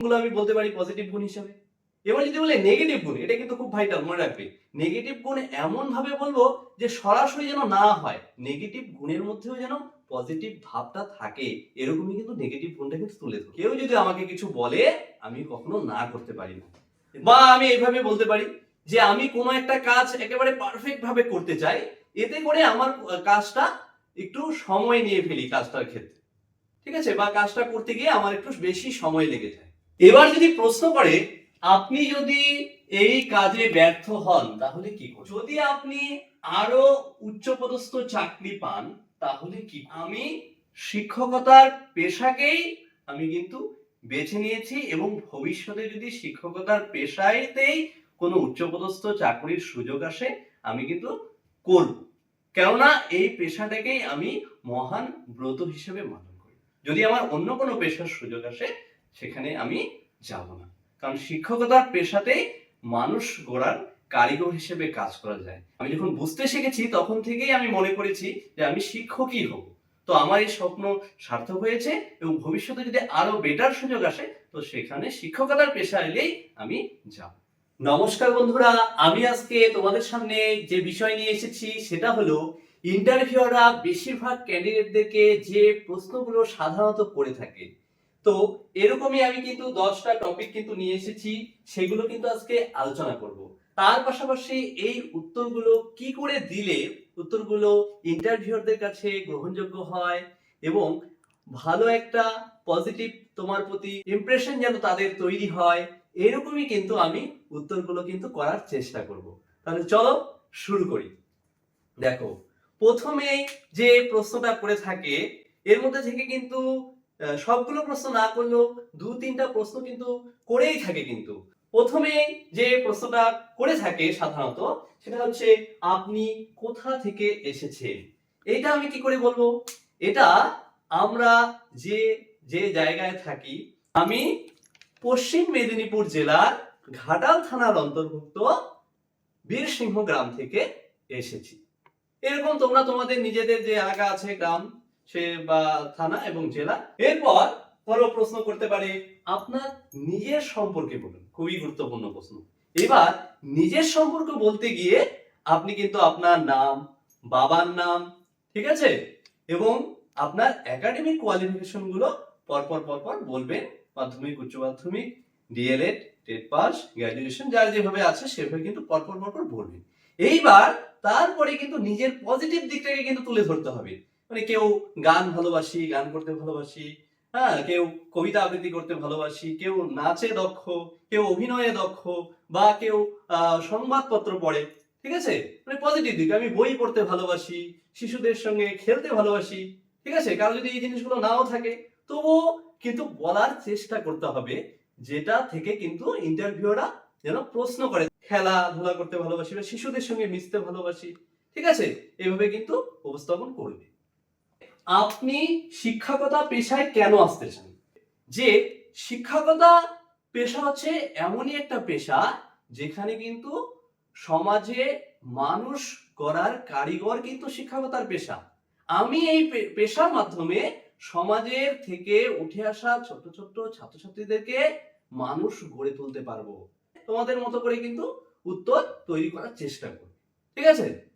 গুলো আমি বলতে পারি পজিটিভ গুণ হিসাবে। এবার যদি বলে নেগেটিভ গুণ, এটা কিন্তু খুব ভাইটাল মনে রাখবে। নেগেটিভ গুণ এমন ভাবে বলব যে সরাসরি যেন না হয় নেগেটিভ গুণের মধ্যেও যেন পজিটিভ ভাবটা থাকে, এরকমই কিন্তু নেগেটিভ গুণটা কিন্তু তুলে ধরো। কেউ যদি আমাকে কিছু বলে, আমি কখনো না করতে পারি না। বা আমি এইভাবে বলতে পারি যে আমি কোনো একটা কাজ একেবারে পারফেক্ট ভাবে করতে চাই, এতে করে আমার কাজটা একটু সময় নিয়ে ফেলি কাজটার ক্ষেত্রে। ঠিক আছে? বা কাজটা করতে গিয়ে আমার একটু বেশি সময় লেগে যায়। এবার যদি প্রশ্ন করে, আপনি যদি এই কাজে ব্যর্থ হন, তাহলে কি করবেন? যদি আপনি আরও উচ্চপদস্থ চাকরি পান, তাহলে কি আমি শিক্ষকতার পেশাকেই আমি কিন্তু বেছে নিয়েছি এবং ভবিষ্যতে যদি শিক্ষকতার পেশায়তেই কোনো উচ্চপদস্থ চাকরির সুযোগ আসে, আমি কিন্তু করব। কেননা এই পেশাটাকেই আমি মহান ব্রত হিসেবে মানন করি। যদি আমার অন্য কোনো পেশার সুযোগ আসে সেখানে আমি যাব না। কারণ শিক্ষকতার পেশাতেই মানুষ গড়ার কারিগর হিসেবে কাজ করা যায়। আমি যখন বুঝতে শিখেছি, তখন থেকেই আমি মনে করেছি যে আমি শিক্ষকই হব। তো আমার এই স্বপ্ন সার্থক হয়েছে এবং ভবিষ্যতে যদি আরও বেটার সুযোগ আসে, তো সেখানে শিক্ষকতার পেশা এলেই আমি যাব। নমস্কার বন্ধুরা, আমি আজকে তোমাদের সামনে যে বিষয় নিয়ে এসেছি, সেটা হলো ইন্টারভিউরা বেশিরভাগ ক্যান্ডিডেটদেরকে যে প্রশ্নগুলো সাধারণত করে থাকে তো এরকমই আমি কিন্তু দশটা টপিক কিন্তু নিয়ে এসেছি, সেগুলো কিন্তু আজকে আলোচনা করব। তার পাশাপাশি এই উত্তরগুলো কি করে দিলে উত্তরগুলো ইন্টারভিউয়ারদের কাছে গ্রহণযোগ্য হয় এবং ভালো একটা পজিটিভ তোমার প্রতি ইমপ্রেশন যেন তাদের তৈরি হয়, এরকমই কিন্তু আমি উত্তরগুলো কিন্তু করার চেষ্টা করব। তাহলে চলো শুরু করি। দেখো, প্রথমে যে প্রশ্নটা করে থাকে, এর মধ্যে থেকে কিন্তু সবগুলো প্রশ্ন না করলেও দু তিনটা প্রশ্ন কিন্তু করেই থাকে কিন্তু। প্রথমে যে প্রশ্নটা করে থাকে সাধারণত, সেটা হচ্ছে, আপনি কোথা থেকে এসেছেন? এটা আমি কি করে বলব? এটা আমরা যে যে জায়গায় থাকি, আমি পশ্চিম মেদিনীপুর জেলার ঘাটাল থানার অন্তর্ভুক্ত বীরসিংহ গ্রাম থেকে এসেছি। এরকম তোমরা তোমাদের নিজেদের যে এলাকা আছে, গ্রাম সে বা থানা এবং জেলা। এরপর ধরো প্রশ্ন করতে পারে, আপনার নিজের সম্পর্কে বলুন, খুবই গুরুত্বপূর্ণ প্রশ্ন। এবার নিজের সম্পর্ক বলতে গিয়ে আপনি কিন্তু আপনার নাম, বাবার নাম, ঠিক আছে? এবং আপনার একাডেমিক কোয়ালিফিকেশনগুলো পরপর পরপর বলবেন, মাধ্যমিক, উচ্চ মাধ্যমিক ডিএলএড টেট পাস গ্র্যাজুয়েশন যার যেভাবে আছে সেভাবে কিন্তু পরপর পরপর বলবেন। এইবার তারপরে কিন্তু নিজের পজিটিভ দিকটাকে কিন্তু তুলে ধরতে হবে। মানে কেউ গান ভালোবাসি, গান করতে ভালোবাসি হ্যাঁ কেউ কবিতা আবৃত্তি করতে ভালোবাসি, কেউ নাচে দক্ষ, কেউ অভিনয়ে দক্ষ বা কেউ সংবাদপত্র পড়ে, ঠিক আছে? মানে পজিটিভ দিক। আমি বই পড়তে ভালোবাসি, শিশুদের সঙ্গে খেলতে ভালোবাসি, ঠিক আছে? কারও যদি এই জিনিসগুলো নাও থাকে, তবুও কিন্তু বলার চেষ্টা করতে হবে, যেটা থেকে কিন্তু ইন্টারভিউরা যেন প্রশ্ন করে। খেলাধুলা করতে ভালোবাসি বা শিশুদের সঙ্গে মিশতে ভালোবাসি, ঠিক আছে? এইভাবে কিন্তু উপস্থাপন করবে। আপনি শিক্ষকতা পেশায় কেন আসতে চান? যে শিক্ষকতা পেশা হচ্ছে এমনই একটা পেশা যেখানে কিন্তু সমাজে মানুষ করার কারিগর কিন্তু শিক্ষকতার পেশা। আমি এই পেশার মাধ্যমে সমাজের থেকে উঠে আসা ছোট ছোট ছাত্রছাত্রীদেরকে মানুষ গড়ে তুলতে পারব। তোমাদের মতো করে কিন্তু উত্তর তৈরি করার চেষ্টা করব ঠিক আছে?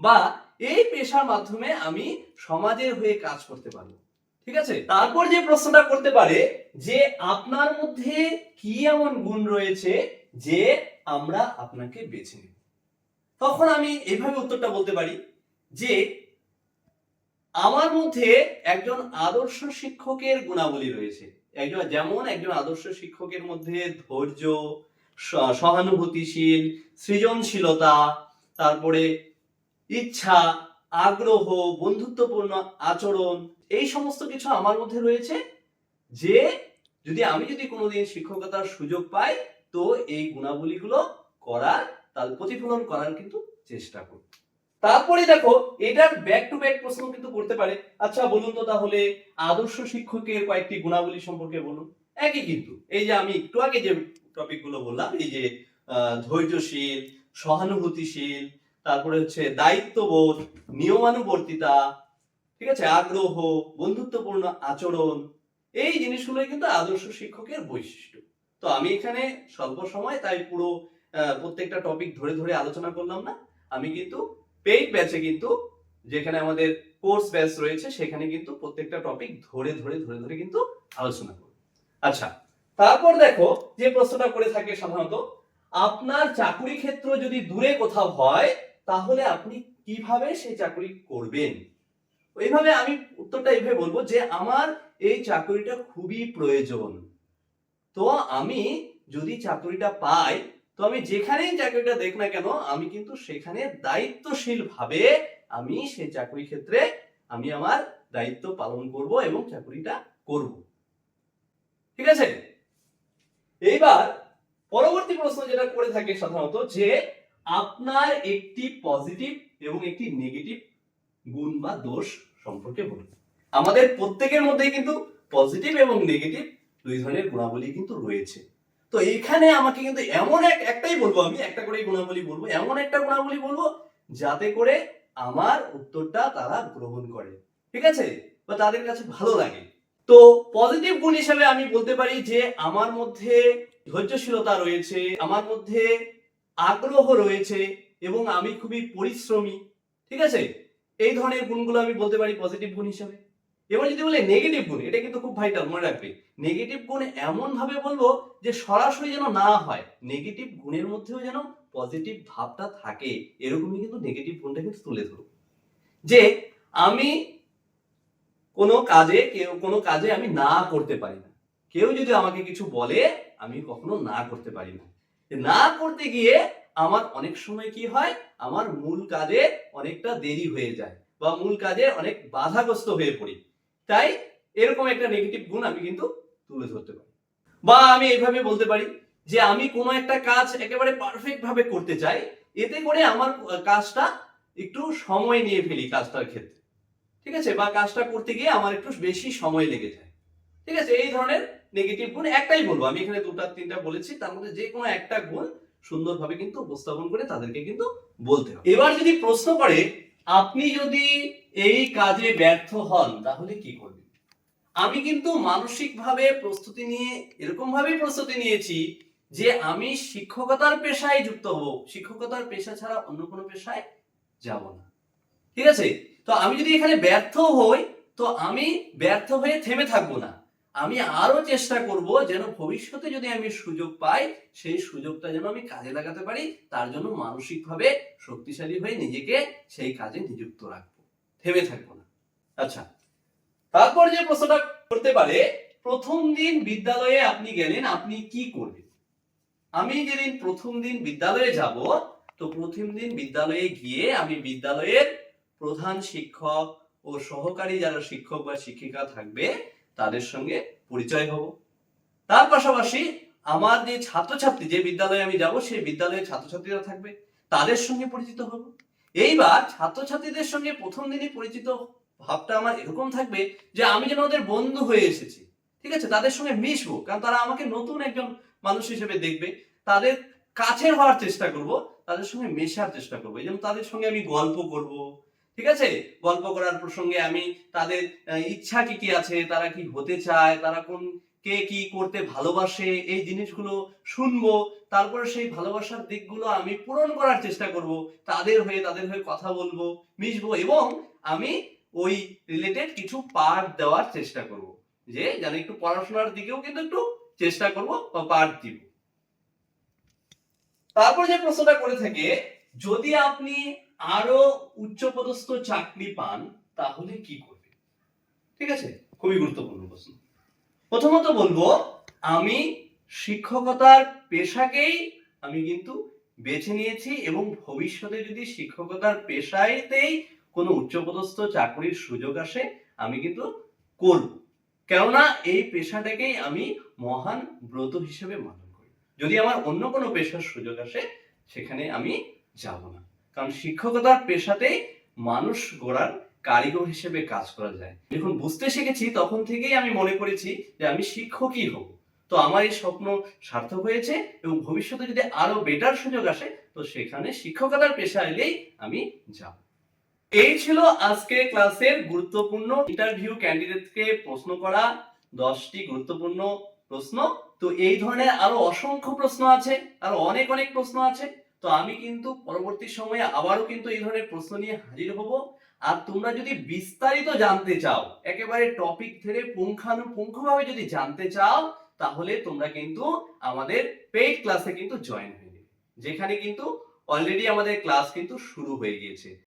বা এই পেশার মাধ্যমে আমি সমাজের হয়ে কাজ করতে পারব। ঠিক আছে? তারপর যে প্রশ্নটা করতে পারে যে আপনার মধ্যে কি এমন গুণ রয়েছে যে আমরা আপনাকে বেছে নেব? তখন আমি এইভাবে উত্তরটা বলতে পারি যে আমার মধ্যে একজন আদর্শ শিক্ষকের গুণাবলী রয়েছে। একজন, যেমন একজন আদর্শ শিক্ষকের মধ্যে ধৈর্য সহানুভূতিশীল, সৃজনশীলতা, তারপরে ইচ্ছা, আগ্রহ, বন্ধুত্বপূর্ণ আচরণ, এই সমস্ত কিছু আমার মধ্যে রয়েছে। যে যদি আমি যদি কোনোদিন শিক্ষকতার সুযোগ পাই, তো এই গুণাবলীগুলো করার, তার প্রতিফলন করার কিন্তু চেষ্টা করব। তারপরে দেখো, এটার ব্যাক টু ব্যাক প্রশ্ন কিন্তু করতে পারে। আচ্ছা বলুন তো তাহলে, আদর্শ শিক্ষকের কয়েকটি গুণাবলী সম্পর্কে বলুন। একই কিন্তু। এই যে আমি একটু আগে যে টপিকগুলো বললাম, এই যে ধৈর্যশীল, সহানুভূতিশীল তারপরে হচ্ছে দায়িত্ববোধ, নিয়মানুবর্তিতা, ঠিক আছে, আগ্রহ, বন্ধুত্বপূর্ণ আচরণ, এই জিনিসগুলোই কিন্তু আদর্শ শিক্ষকের বৈশিষ্ট্য। তো আমি এখানে স্বল্প সময়, তাই পুরো প্রত্যেকটা টপিক ধরে ধরে আলোচনা করলাম না। আমি কিন্তু পেইড ব্যাচে কিন্তু যেখানে আমাদের কোর্স ব্যাচ রয়েছে, সেখানে কিন্তু প্রত্যেকটা টপিক ধরে ধরে ধরে ধরে কিন্তু আলোচনা করব। আচ্ছা তারপর দেখো যে প্রশ্নটা করে থাকে সাধারণত, আপনার চাকুরি ক্ষেত্র যদি দূরে কোথাও হয় তাহলে আপনি কীভাবে সেই চাকরি করবেন? এইভাবে আমি উত্তরটা এইভাবে বলব যে আমার এই চাকরিটা খুবই প্রয়োজন। তো আমি যদি চাকরিটা পাই, তো আমি যেখানেই চাকরিটা দেখ না কেন, আমি কিন্তু সেখানে দায়িত্বশীল ভাবে আমি সেই চাকরি ক্ষেত্রে আমি আমার দায়িত্ব পালন করব এবং চাকরিটা করব। ঠিক আছে? এইবার পরবর্তী প্রশ্ন যেটা করে থাকে সাধারণত যে আপনার একটি পজিটিভ এবং একটি নেগেটিভ গুণ বা দোষ সম্পর্কে বলুন। আমাদের প্রত্যেকের মধ্যেই কিন্তু পজিটিভ এবং নেগেটিভ দুই ধরনের গুণাবলী কিন্তু রয়েছে। তো এখানে আমাকে কিন্তু এমন এক, একটাই বলব আমি, একটা করে গুণাবলী বলব, এমন একটা গুণাবলী বলব যাতে করে আমার উত্তরটা তারা গ্রহণ করে। ঠিক আছে? বা তাদের কাছে ভালো লাগে। তো পজিটিভ গুণ হিসেবে আমি বলতে পারি যে আমার মধ্যে ধৈর্যশীলতা রয়েছে, আমার মধ্যে আগ্রহ রয়েছে এবং আমি খুবই পরিশ্রমী, ঠিক আছে? এই ধরনের গুণগুলো আমি বলতে পারি পজিটিভ গুণ হিসাবে। এবার যদি বলে নেগেটিভ গুণ, এটা কিন্তু খুব ভাইটাল মনে রাখবে। নেগেটিভ গুণ এমন ভাবে বলব যে সরাসরি যেন না হয় নেগেটিভ গুণের মধ্যেও যেন পজিটিভ ভাবটা থাকে, এরকমই কিন্তু নেগেটিভ গুণটা কিন্তু তুলে ধরবো যে আমি কোনো কাজে, কেউ, কোনো কাজে আমি না করতে পারি না। কেউ যদি আমাকে কিছু বলে, আমি কখনো না করতে পারি না। না করতে গিয়ে আমার অনেক সময় কি হয়? আমার মূল কাজে অনেকটা দেরি হয়ে যায় বা মূল কাজে অনেক বাধাগ্রস্ত হয়ে পড়ি। তাই এরকম একটা নেগেটিভ গুণ আমি কিন্তু তুলে ধরতে পারি। বা আমি এইভাবে বলতে পারি যে আমি কোনো একটা কাজ একেবারে পারফেক্ট ভাবে করতে চাই, এতে করে আমার কাজটা একটু সময় নিয়ে ফেলি কাজটার ক্ষেত্রে। ঠিক আছে? বা কাজটা করতে গিয়ে আমার একটু বেশি সময় লেগে যায়। ঠিক আছে? এই ধরনের নেগেটিভ গুণ একটাই বলব। আমি এখানে দুটা, তিনটা বলেছি, তার মধ্যে যে কোনো একটা গুণ সুন্দরভাবে কিন্তু উপস্থাপন করে তাদেরকে কিন্তু বলতে হবে। এবার যদি প্রশ্ন করে, আপনি যদি এই কাজে ব্যর্থ হন, তাহলে কি করবেন? আমি কিন্তু মানসিকভাবে প্রস্তুতি নিয়ে এরকম ভাবেই প্রস্তুতি নিয়েছি যে আমি শিক্ষকতার পেশায় যুক্ত হব। শিক্ষকতার পেশা ছাড়া অন্য কোনো পেশায় যাব না। ঠিক আছে? তো আমি যদি এখানে ব্যর্থ হই, তো আমি ব্যর্থ হয়ে থেমে থাকব না। আমি আরও চেষ্টা করব যেন ভবিষ্যতে যদি আমি সুযোগ পাই, সেই সুযোগটা যেন আমি কাজে লাগাতে পারি, তার জন্য মানসিকভাবে শক্তিশালী হয়ে নিজেকে সেই কাজে নিযুক্ত রাখব। থেমে থাকব না। আচ্ছা তারপর যে প্রশ্নটা করতে পারে, প্রথম দিন বিদ্যালয়ে আপনি গেলেন, আপনি কি করবেন আমি যেদিন প্রথম দিন বিদ্যালয়ে যাব, তো প্রথম দিন বিদ্যালয়ে গিয়ে আমি বিদ্যালয়ের প্রধান শিক্ষক ও সহকারী যারা শিক্ষক বা শিক্ষিকা থাকবে তাদের সঙ্গে পরিচয় হব। তার পাশাপাশি আমার যে ছাত্রছাত্রী যে বিদ্যালয়ে আমি যাব, সেই বিদ্যালয়ের ছাত্রছাত্রীরা থাকবে। তাদের সঙ্গে পরিচিত হব। এইবার ছাত্রছাত্রীদের সঙ্গে প্রথম দিনই পরিচিত ভাবটা আমার এরকম থাকবে যে আমি যেন ওদের বন্ধু হয়ে এসেছি। ঠিক আছে? তাদের সঙ্গে মিশবো। কারণ তারা আমাকে নতুন একজন মানুষ হিসেবে দেখবে। তাদের কাছের হওয়ার চেষ্টা করব, তাদের সঙ্গে মেশার চেষ্টা করব। এই জন্য তাদের সঙ্গে আমি গল্প করব ঠিক আছে? গল্প করার প্রসঙ্গে আমি তাদের ইচ্ছা কি কি আছে, তারা কি হতে চায়, তারা কোন, কে কি করতে ভালোবাসে, এই জিনিসগুলো শুনব। তারপরে সেই ভালোবাসার দিকগুলো আমি পূরণ করার চেষ্টা করব, তাদের হয়ে তাদের হয়ে কথা বলব, মিশবো এবং আমি ওই রিলেটেড কিছু পাঠ দেওয়ার চেষ্টা করব। যে যেন একটু পড়াশোনার দিকেও কিন্তু একটু চেষ্টা করব বা পাঠ দিব। তারপর যে প্রশ্নটা করে থাকে, যদি আপনি আরও উচ্চপদস্থ চাকরি পান, তাহলে কি করবে? ঠিক আছে? খুবই গুরুত্বপূর্ণ প্রশ্ন। প্রথমত বলব, আমি শিক্ষকতার পেশাকেই আমি কিন্তু বেছে নিয়েছি এবং ভবিষ্যতে যদি শিক্ষকতার পেশাতেই কোনো উচ্চপদস্থ চাকরির সুযোগ আসে, আমি কিন্তু করব। কেননা এই পেশাটাকেই আমি মহান ব্রত হিসেবে মান্য করি। যদি আমার অন্য কোনো পেশার সুযোগ আসে, সেখানে আমি যাব না। কারণ শিক্ষকতার পেশাতেই মানুষ গড়ার কারিগর হিসেবে কাজ করা যায়। যখন বুঝতে শিখেছি, তখন থেকেই আমি মনে করেছি যে আমি শিক্ষকই হব। তো আমার এই স্বপ্ন সার্থক হয়েছে এবং ভবিষ্যতে যদি আরও বেটার সুযোগ আসে, তো সেখানে শিক্ষকতার পেশা এলেই আমি যাব। এই ছিল আজকে ক্লাসের গুরুত্বপূর্ণ ইন্টারভিউ ক্যান্ডিডেটকে প্রশ্ন করা, দশটি গুরুত্বপূর্ণ প্রশ্ন। তো এই ধরনের আরও অসংখ্য প্রশ্ন আছে, আরও অনেক অনেক প্রশ্ন আছে। তো আমি কিন্তু পরবর্তী সময়ে আবারও কিন্তু এই ধরনের প্রশ্ন নিয়ে হাজির হব। আর তোমরা যদি বিস্তারিত জানতে চাও, একেবারে টপিক ধরে পুঙ্খানুপুঙ্খভাবে যদি জানতে চাও, তাহলে তোমরা কিন্তু আমাদের পেইড ক্লাসে কিন্তু জয়েন হয়ে যেখানে কিন্তু অলরেডি আমাদের ক্লাস কিন্তু শুরু হয়ে গিয়েছে।